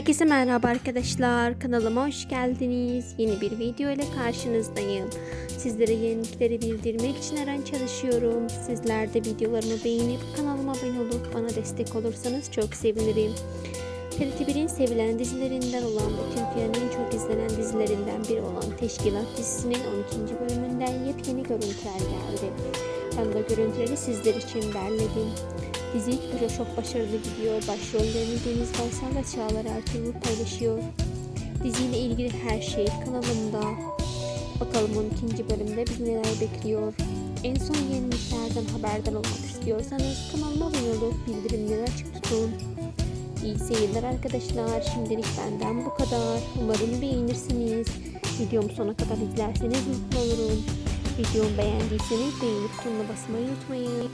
Herkese merhaba arkadaşlar. Kanalıma hoş geldiniz. Yeni bir video ile karşınızdayım. Sizlere yenilikleri bildirmek için her an çalışıyorum. Sizler de videolarımı beğenip kanalıma abone olup bana destek olursanız çok sevinirim. TRT1'in sevilen dizilerinden olan ve Türkiye'nin en çok izlenen dizilerinden biri olan Teşkilat dizisinin 12. bölümünden yepyeni görüntüler geldi. Ben de görüntüleri sizler için derledim. Dizi ilk güne çok başarılı gidiyor. Başrollerini Deniz Baysal ve Çağlar Ertuğrul paylaşıyor. Diziyle ilgili her şey kanalımda. Bakalım 12. bölümde bizi neler bekliyor. En son yeniliklerden haberdar olmak istiyorsanız kanalıma abone olup bildirimleri açık tutun. İyi seyirler arkadaşlar. Şimdilik benden bu kadar. Umarım beğenirsiniz. Videomu sona kadar izlerseniz mutlu olurum. Videomu beğendiyseniz beğeni butonuna basmayı unutmayın.